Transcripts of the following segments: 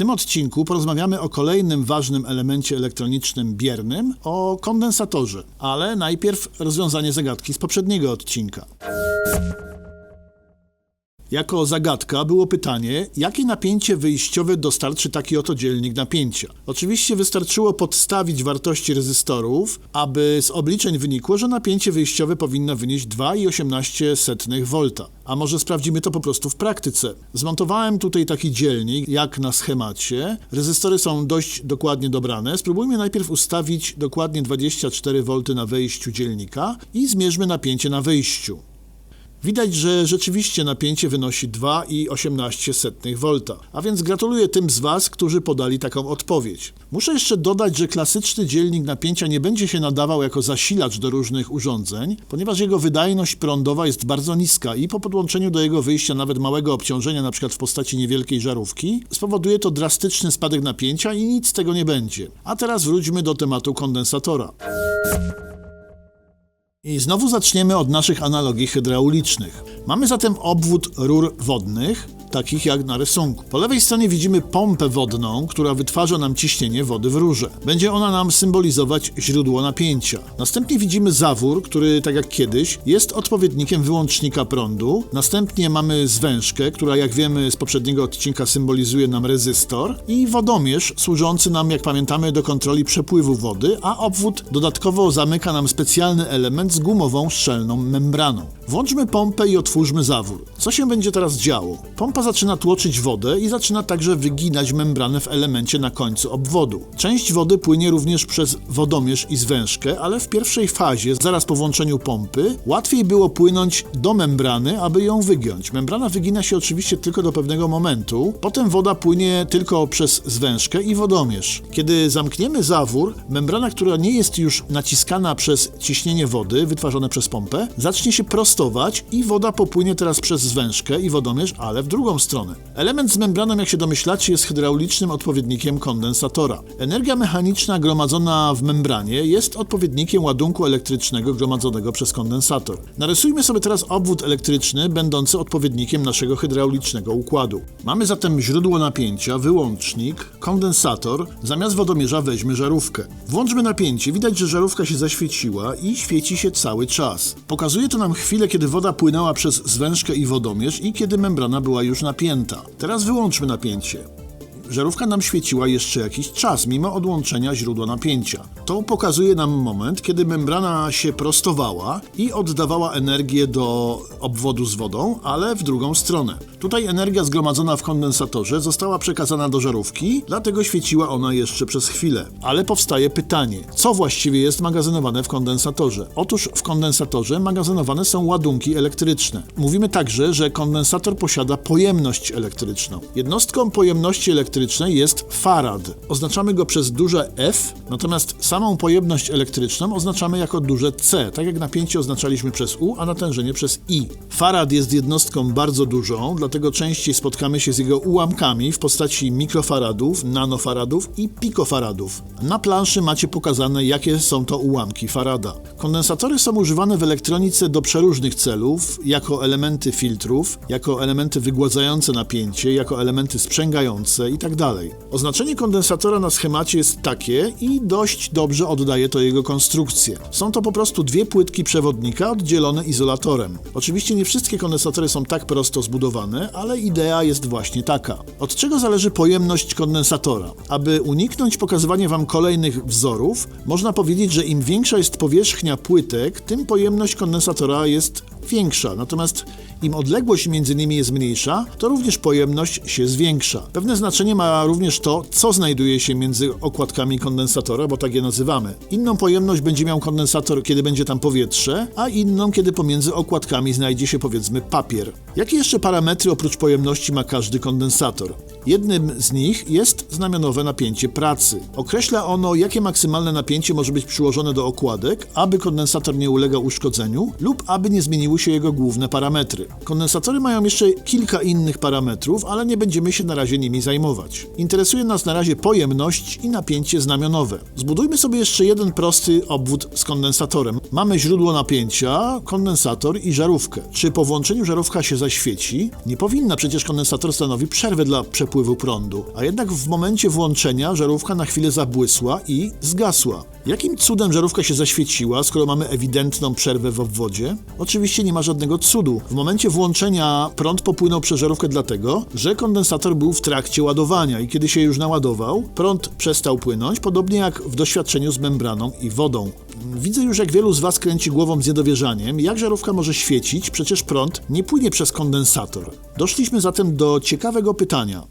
tym odcinku porozmawiamy o kolejnym ważnym elemencie elektronicznym biernym, o kondensatorze. Ale najpierw rozwiązanie zagadki z poprzedniego odcinka. Jako zagadka było pytanie, jakie napięcie wyjściowe dostarczy taki oto dzielnik napięcia. Oczywiście wystarczyło podstawić wartości rezystorów, aby z obliczeń wynikło, że napięcie wyjściowe powinno wynieść 2,18 V. A może sprawdzimy to po prostu w praktyce. Zmontowałem tutaj taki dzielnik, jak na schemacie. Rezystory są dość dokładnie dobrane. Spróbujmy najpierw ustawić dokładnie 24 V na wejściu dzielnika i zmierzmy napięcie na wyjściu. Widać, że rzeczywiście napięcie wynosi 2,18 V, a więc gratuluję tym z Was, którzy podali taką odpowiedź. Muszę jeszcze dodać, że klasyczny dzielnik napięcia nie będzie się nadawał jako zasilacz do różnych urządzeń, ponieważ jego wydajność prądowa jest bardzo niska i po podłączeniu do jego wyjścia nawet małego obciążenia, np. w postaci niewielkiej żarówki, spowoduje to drastyczny spadek napięcia i nic z tego nie będzie. A teraz wróćmy do tematu kondensatora. I znowu zaczniemy od naszych analogii hydraulicznych. Mamy zatem obwód rur wodnych, takich jak na rysunku. Po lewej stronie widzimy pompę wodną, która wytwarza nam ciśnienie wody w rurze. Będzie ona nam symbolizować źródło napięcia. Następnie widzimy zawór, który, tak jak kiedyś, jest odpowiednikiem wyłącznika prądu. Następnie mamy zwężkę, która, jak wiemy z poprzedniego odcinka, symbolizuje nam rezystor. I wodomierz, służący nam, jak pamiętamy, do kontroli przepływu wody, a obwód dodatkowo zamyka nam specjalny element z gumową szczelną membraną. Włączmy pompę i otwórzmy zawór. Co się będzie teraz działo? Pompa zaczyna tłoczyć wodę i zaczyna także wyginać membranę w elemencie na końcu obwodu. Część wody płynie również przez wodomierz i zwężkę, ale w pierwszej fazie, zaraz po włączeniu pompy, łatwiej było płynąć do membrany, aby ją wygiąć. Membrana wygina się oczywiście tylko do pewnego momentu, potem woda płynie tylko przez zwężkę i wodomierz. Kiedy zamkniemy zawór, membrana, która nie jest już naciskana przez ciśnienie wody wytwarzane przez pompę, zacznie się prostować i woda popłynie teraz przez zwężkę i wodomierz, ale w drugą stronę. Element z membraną, jak się domyślacie, jest hydraulicznym odpowiednikiem kondensatora. Energia mechaniczna gromadzona w membranie jest odpowiednikiem ładunku elektrycznego gromadzonego przez kondensator. Narysujmy sobie teraz obwód elektryczny, będący odpowiednikiem naszego hydraulicznego układu. Mamy zatem źródło napięcia, wyłącznik, kondensator, zamiast wodomierza weźmy żarówkę. Włączmy napięcie, widać, że żarówka się zaświeciła i świeci się cały czas. Pokazuje to nam chwilę, kiedy woda płynęła przez zwężkę i wodomierz i kiedy membrana była już napięta. Teraz wyłączmy napięcie. Żarówka nam świeciła jeszcze jakiś czas, mimo odłączenia źródła napięcia. To pokazuje nam moment, kiedy membrana się prostowała i oddawała energię do obwodu z wodą, ale w drugą stronę. Tutaj energia zgromadzona w kondensatorze została przekazana do żarówki, dlatego świeciła ona jeszcze przez chwilę. Ale powstaje pytanie, co właściwie jest magazynowane w kondensatorze? Otóż w kondensatorze magazynowane są ładunki elektryczne. Mówimy także, że kondensator posiada pojemność elektryczną. Jednostką pojemności elektrycznej jest farad. Oznaczamy go przez duże F, natomiast samą pojemność elektryczną oznaczamy jako duże C, tak jak napięcie oznaczaliśmy przez U, a natężenie przez I. Farad jest jednostką bardzo dużą, dlatego częściej spotkamy się z jego ułamkami w postaci mikrofaradów, nanofaradów i pikofaradów. Na planszy macie pokazane, jakie są to ułamki farada. Kondensatory są używane w elektronice do przeróżnych celów, jako elementy filtrów, jako elementy wygładzające napięcie, jako elementy sprzęgające itd. Oznaczenie kondensatora na schemacie jest takie i dość dobrze oddaje to jego konstrukcję. Są to po prostu dwie płytki przewodnika oddzielone izolatorem. Oczywiście nie wszystkie kondensatory są tak prosto zbudowane, ale idea jest właśnie taka. Od czego zależy pojemność kondensatora? Aby uniknąć pokazywania Wam kolejnych wzorów, można powiedzieć, że im większa jest powierzchnia płytek, tym pojemność kondensatora jest większa. Natomiast im odległość między nimi jest mniejsza, to również pojemność się zwiększa. Pewne znaczenie ma również to, co znajduje się między okładkami kondensatora, bo tak je nazywamy. Inną pojemność będzie miał kondensator, kiedy będzie tam powietrze, a inną, kiedy pomiędzy okładkami znajdzie się powiedzmy papier. Jakie jeszcze parametry oprócz pojemności ma każdy kondensator? Jednym z nich jest znamionowe napięcie pracy. Określa ono, jakie maksymalne napięcie może być przyłożone do okładek, aby kondensator nie ulegał uszkodzeniu lub aby nie zmieniły się jego główne parametry. Kondensatory mają jeszcze kilka innych parametrów, ale nie będziemy się na razie nimi zajmować. Interesuje nas na razie pojemność i napięcie znamionowe. Zbudujmy sobie jeszcze jeden prosty obwód z kondensatorem. Mamy źródło napięcia, kondensator i żarówkę. Czy po włączeniu żarówka się zaświeci? Nie powinna, przecież kondensator stanowi przerwę dla przepływu prądu. A jednak w momencie włączenia żarówka na chwilę zabłysła i zgasła. Jakim cudem żarówka się zaświeciła, skoro mamy ewidentną przerwę w obwodzie? Oczywiście nie ma żadnego cudu. W momencie włączenia prąd popłynął przez żarówkę dlatego, że kondensator był w trakcie ładowania i kiedy się już naładował, prąd przestał płynąć, podobnie jak w doświadczeniu z membraną i wodą. Widzę już, jak wielu z Was kręci głową z niedowierzaniem, jak żarówka może świecić, przecież prąd nie płynie przez kondensator. Doszliśmy zatem do ciekawego pytania.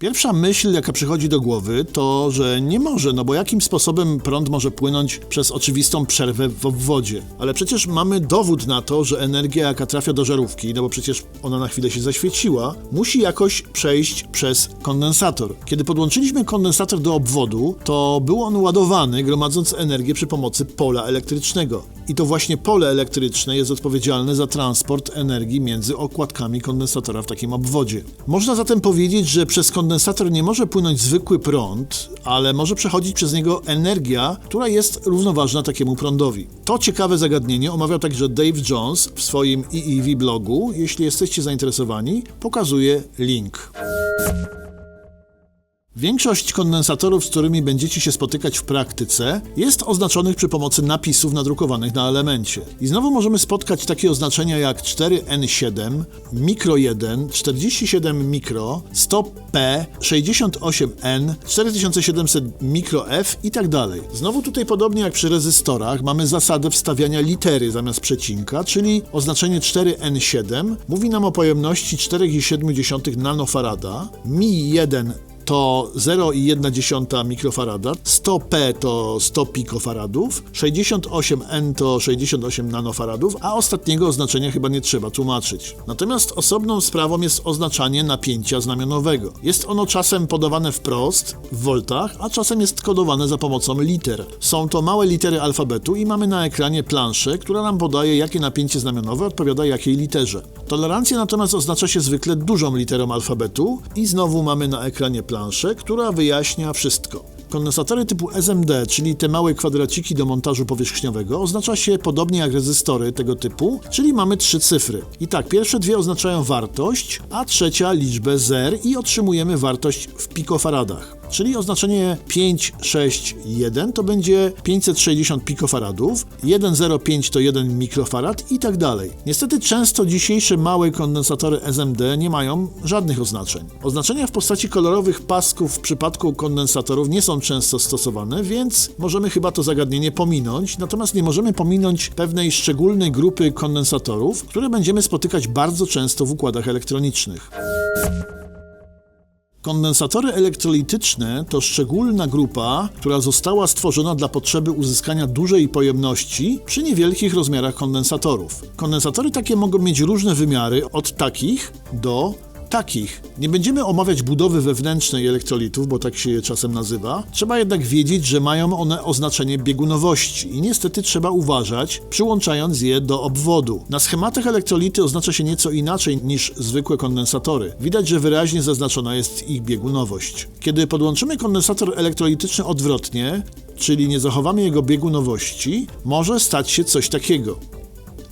Pierwsza myśl, jaka przychodzi do głowy, to, że nie może, no bo jakim sposobem prąd może płynąć przez oczywistą przerwę w obwodzie? Ale przecież mamy dowód na to, że energia, jaka trafia do żarówki, no bo przecież ona na chwilę się zaświeciła, musi jakoś przejść przez kondensator. Kiedy podłączyliśmy kondensator do obwodu, to był on ładowany, gromadząc energię przy pomocy pola elektrycznego. I to właśnie pole elektryczne jest odpowiedzialne za transport energii między okładkami kondensatora w takim obwodzie. Można zatem powiedzieć, że przez kondensator nie może płynąć zwykły prąd, ale może przechodzić przez niego energia, która jest równoważna takiemu prądowi. To ciekawe zagadnienie omawiał także Dave Jones w swoim EEV blogu. Jeśli jesteście zainteresowani, pokazuję link. Większość kondensatorów, z którymi będziecie się spotykać w praktyce, jest oznaczonych przy pomocy napisów nadrukowanych na elemencie. I znowu możemy spotkać takie oznaczenia jak 4N7, Mikro 1, 47 mikro, 100P, 68N, 4700 mikro F i tak dalej. Znowu tutaj podobnie jak przy rezystorach mamy zasadę wstawiania litery zamiast przecinka, czyli oznaczenie 4N7 mówi nam o pojemności 4,7 nanofarada, Mi 1 to 0,1 mikrofarada, 100P to 100 pikofaradów, 68N to 68 nanofaradów, a ostatniego oznaczenia chyba nie trzeba tłumaczyć. Natomiast osobną sprawą jest oznaczanie napięcia znamionowego. Jest ono czasem podawane wprost, w voltach, a czasem jest kodowane za pomocą liter. Są to małe litery alfabetu i mamy na ekranie planszę, która nam podaje, jakie napięcie znamionowe odpowiada jakiej literze. Tolerancja natomiast oznacza się zwykle dużą literą alfabetu i znowu mamy na ekranie planszę, która wyjaśnia wszystko. Kondensatory typu SMD, czyli te małe kwadraciki do montażu powierzchniowego, oznacza się podobnie jak rezystory tego typu, czyli mamy trzy cyfry. I tak, pierwsze dwie oznaczają wartość, a trzecia liczbę zer i otrzymujemy wartość w pikofaradach. Czyli oznaczenie 561 to będzie 560 pikofaradów, 105 to 1 mikrofarad i tak dalej. Niestety często dzisiejsze małe kondensatory SMD nie mają żadnych oznaczeń. Oznaczenia w postaci kolorowych pasków w przypadku kondensatorów nie są często stosowane, więc możemy chyba to zagadnienie pominąć, natomiast nie możemy pominąć pewnej szczególnej grupy kondensatorów, które będziemy spotykać bardzo często w układach elektronicznych. Kondensatory elektrolityczne to szczególna grupa, która została stworzona dla potrzeby uzyskania dużej pojemności przy niewielkich rozmiarach kondensatorów. Kondensatory takie mogą mieć różne wymiary, od takich do takich. Nie będziemy omawiać budowy wewnętrznej elektrolitów, bo tak się je czasem nazywa. Trzeba jednak wiedzieć, że mają one oznaczenie biegunowości i niestety trzeba uważać, przyłączając je do obwodu. Na schematach elektrolity oznacza się nieco inaczej niż zwykłe kondensatory. Widać, że wyraźnie zaznaczona jest ich biegunowość. Kiedy podłączymy kondensator elektrolityczny odwrotnie, czyli nie zachowamy jego biegunowości, może stać się coś takiego.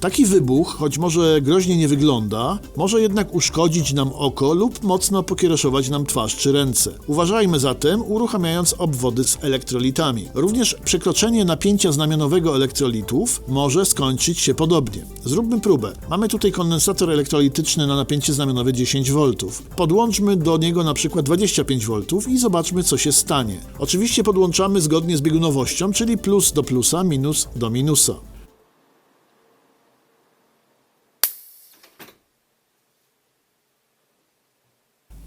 Taki wybuch, choć może groźnie nie wygląda, może jednak uszkodzić nam oko lub mocno pokiereszować nam twarz czy ręce. Uważajmy zatem, uruchamiając obwody z elektrolitami. Również przekroczenie napięcia znamionowego elektrolitów może skończyć się podobnie. Zróbmy próbę. Mamy tutaj kondensator elektrolityczny na napięcie znamionowe 10 V. Podłączmy do niego na przykład 25 V i zobaczmy co się stanie. Oczywiście podłączamy zgodnie z biegunowością, czyli plus do plusa, minus do minusa.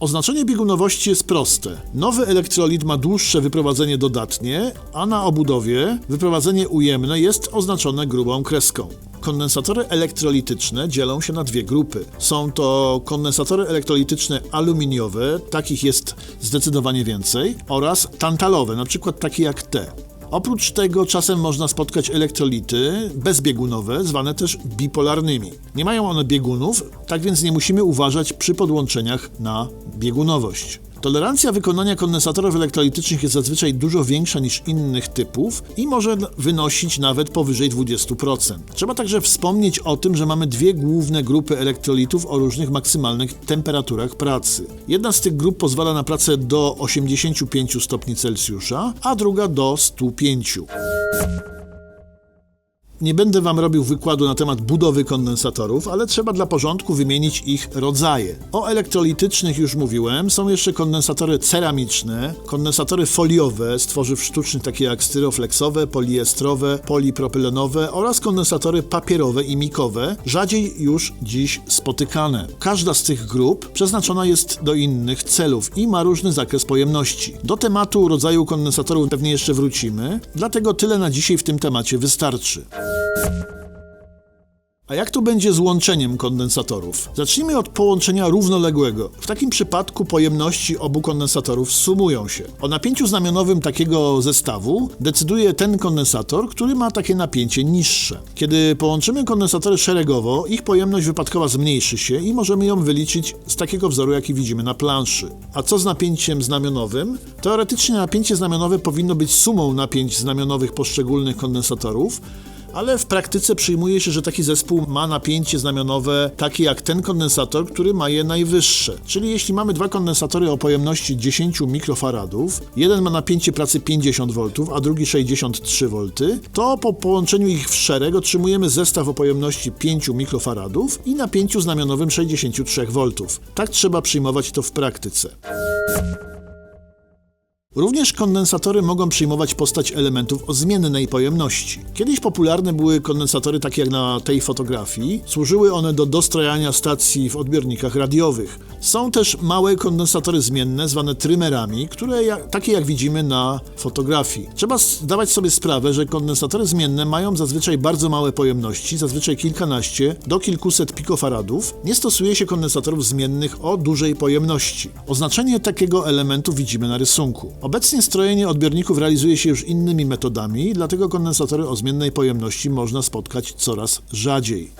Oznaczenie biegunowości jest proste. Nowy elektrolit ma dłuższe wyprowadzenie dodatnie, a na obudowie wyprowadzenie ujemne jest oznaczone grubą kreską. Kondensatory elektrolityczne dzielą się na dwie grupy. Są to kondensatory elektrolityczne aluminiowe, takich jest zdecydowanie więcej, oraz tantalowe, na przykład takie jak te. Oprócz tego czasem można spotkać elektrolity bezbiegunowe, zwane też bipolarnymi. Nie mają one biegunów, tak więc nie musimy uważać przy podłączeniach na biegunowość. Tolerancja wykonania kondensatorów elektrolitycznych jest zazwyczaj dużo większa niż innych typów i może wynosić nawet powyżej 20%. Trzeba także wspomnieć o tym, że mamy dwie główne grupy elektrolitów o różnych maksymalnych temperaturach pracy. Jedna z tych grup pozwala na pracę do 85 stopni Celsjusza, a druga do 105. Nie będę Wam robił wykładu na temat budowy kondensatorów, ale trzeba dla porządku wymienić ich rodzaje. O elektrolitycznych już mówiłem, są jeszcze kondensatory ceramiczne, kondensatory foliowe z tworzyw sztucznych takie jak styrofleksowe, poliestrowe, polipropylenowe oraz kondensatory papierowe i mikowe, rzadziej już dziś spotykane. Każda z tych grup przeznaczona jest do innych celów i ma różny zakres pojemności. Do tematu rodzaju kondensatorów pewnie jeszcze wrócimy, dlatego tyle na dzisiaj w tym temacie wystarczy. A jak to będzie z łączeniem kondensatorów? Zacznijmy od połączenia równoległego. W takim przypadku pojemności obu kondensatorów sumują się. O napięciu znamionowym takiego zestawu decyduje ten kondensator, który ma takie napięcie niższe. Kiedy połączymy kondensatory szeregowo, ich pojemność wypadkowa zmniejszy się i możemy ją wyliczyć z takiego wzoru, jaki widzimy na planszy. A co z napięciem znamionowym? Teoretycznie napięcie znamionowe powinno być sumą napięć znamionowych poszczególnych kondensatorów, ale w praktyce przyjmuje się, że taki zespół ma napięcie znamionowe takie jak ten kondensator, który ma je najwyższe. Czyli jeśli mamy dwa kondensatory o pojemności 10 mikrofaradów, jeden ma napięcie pracy 50 V, a drugi 63 V, to po połączeniu ich w szereg otrzymujemy zestaw o pojemności 5 mikrofaradów i napięciu znamionowym 63 V. Tak trzeba przyjmować to w praktyce. Również kondensatory mogą przyjmować postać elementów o zmiennej pojemności. Kiedyś popularne były kondensatory takie jak na tej fotografii. Służyły one do dostrajania stacji w odbiornikach radiowych. Są też małe kondensatory zmienne zwane trymerami, które jak, takie jak widzimy na fotografii. Trzeba zdawać sobie sprawę, że kondensatory zmienne mają zazwyczaj bardzo małe pojemności, zazwyczaj kilkanaście do kilkuset pikofaradów. Nie stosuje się kondensatorów zmiennych o dużej pojemności. Oznaczenie takiego elementu widzimy na rysunku. Obecnie strojenie odbiorników realizuje się już innymi metodami, dlatego kondensatory o zmiennej pojemności można spotkać coraz rzadziej.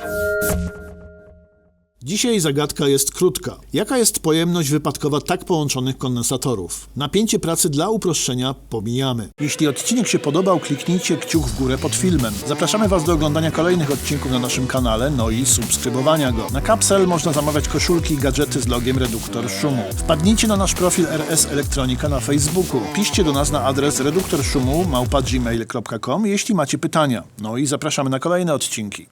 Dzisiaj zagadka jest krótka. Jaka jest pojemność wypadkowa tak połączonych kondensatorów? Napięcie pracy dla uproszczenia pomijamy. Jeśli odcinek się podobał, kliknijcie kciuk w górę pod filmem. Zapraszamy Was do oglądania kolejnych odcinków na naszym kanale, no i subskrybowania go. Na Capsel można zamawiać koszulki i gadżety z logiem reduktor szumu. Wpadnijcie na nasz profil RS Elektronika na Facebooku. Piszcie do nas na adres reduktorszumu małpa gmail.com, jeśli macie pytania. No i zapraszamy na kolejne odcinki.